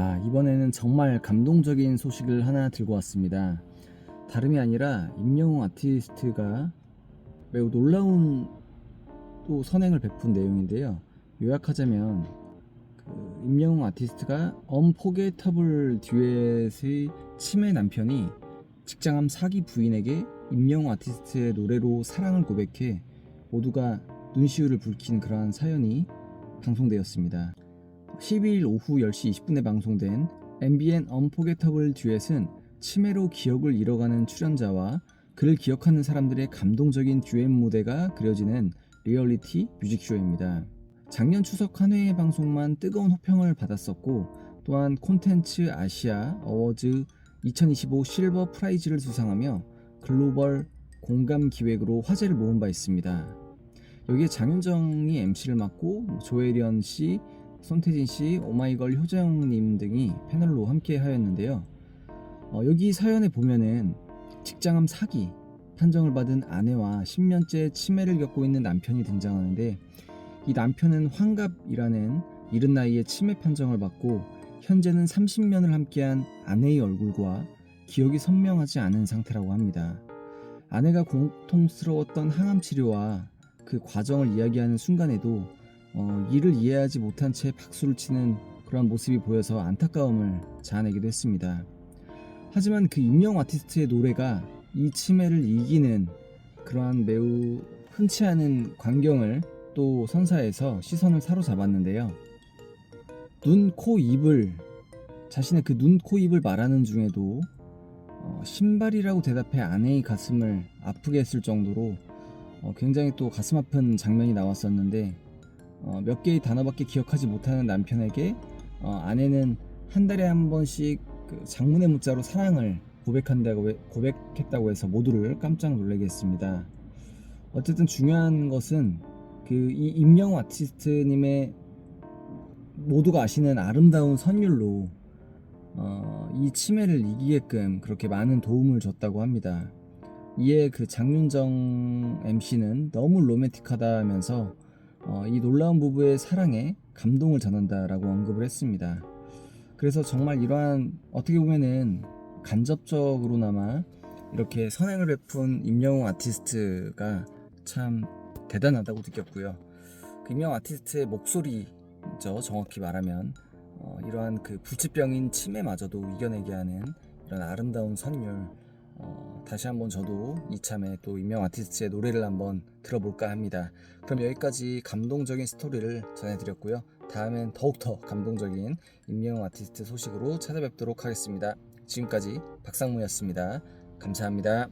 아, 이번에는 정말 감동적인 소식을 하나 들고 왔습니다. 다름이 아니라 임영웅 아티스트가 매우 놀라운 또 선행을 베푼 내용인데요. 요약하자면 그 임영웅 아티스트가 언포게터블 듀엣의 치매 남편이 직장암 사기 부인에게 임영웅 아티스트의 노래로 사랑을 고백해 모두가 눈시울을 붉힌 그러한 사연이 방송되었습니다. 12일 오후 10시 20분에 방송된 MBN 언포게터블 듀엣은 치매로 기억을 잃어가는 출연자와 그를 기억하는 사람들의 감동적인 듀엣 무대가 그려지는 리얼리티 뮤직쇼입니다. 작년 추석 한 회의 방송만 뜨거운 호평을 받았었고 또한 콘텐츠 아시아 어워즈 2025 실버 프라이즈를 수상하며 글로벌 공감 기획으로 화제를 모은 바 있습니다. 여기에 장윤정이 MC를 맡고 조혜련 씨, 손태진 씨, 오마이걸 효정님 등이 패널로 함께 하였는데요. 어, 여기 사연에 보면은 직장암 사기 판정을 받은 아내와 10년째 치매를 겪고 있는 남편이 등장하는데 이 남편은 환갑이라는 이른 나이에 치매 판정을 받고 현재는 30년을 함께한 아내의 얼굴과 기억이 선명하지 않은 상태라고 합니다. 아내가 공통스러웠던 항암 치료와 그 과정을 이야기하는 순간에도 어, 이를 이해하지 못한 채 박수를 치는 그런 모습이 보여서 안타까움을 자아내기도 했습니다. 하지만 그 임영 아티스트의 노래가 이 치매를 이기는 그러한 매우 흔치 않은 광경을 또 선사해서 시선을 사로잡았는데요. 눈, 코, 입을 자신의 그 눈, 코, 입을 말하는 중에도 어, 신발이라고 대답해 아내의 가슴을 아프게 했을 정도로 어, 굉장히 또 가슴 아픈 장면이 나왔었는데 어, 몇 개의 단어밖에 기억하지 못하는 남편에게 어, 아내는 한 달에 한 번씩 그 장문의 문자로 사랑을 고백한다고 해- 고백했다고 해서 모두를 깜짝 놀라게 했습니다. 어쨌든 중요한 것은 그 이 임영웅 아티스트님의 모두가 아시는 아름다운 선율로 어, 이 치매를 이기게끔 그렇게 많은 도움을 줬다고 합니다. 이에 그 장윤정 MC는 너무 로맨틱하다면서 어, 이 놀라운 부부의 사랑에 감동을 전한다라고 언급을 했습니다. 그래서 정말 이러한 어떻게 보면은 간접적으로나마 이렇게 선행을 베푼 임영웅 아티스트가 참 대단하다고 느꼈고요. 그 임영웅 아티스트의 목소리죠, 정확히 말하면 어, 이러한 그 불치병인 치매마저도 이겨내게 하는 이런 아름다운 선율. 어, 다시 한번 저도 이참에 또 임영 아티스트의 노래를 한번 들어볼까 합니다. 그럼 여기까지 감동적인 스토리를 전해드렸고요. 다음엔 더욱더 감동적인 임영 아티스트 소식으로 찾아뵙도록 하겠습니다. 지금까지 박상무였습니다. 감사합니다.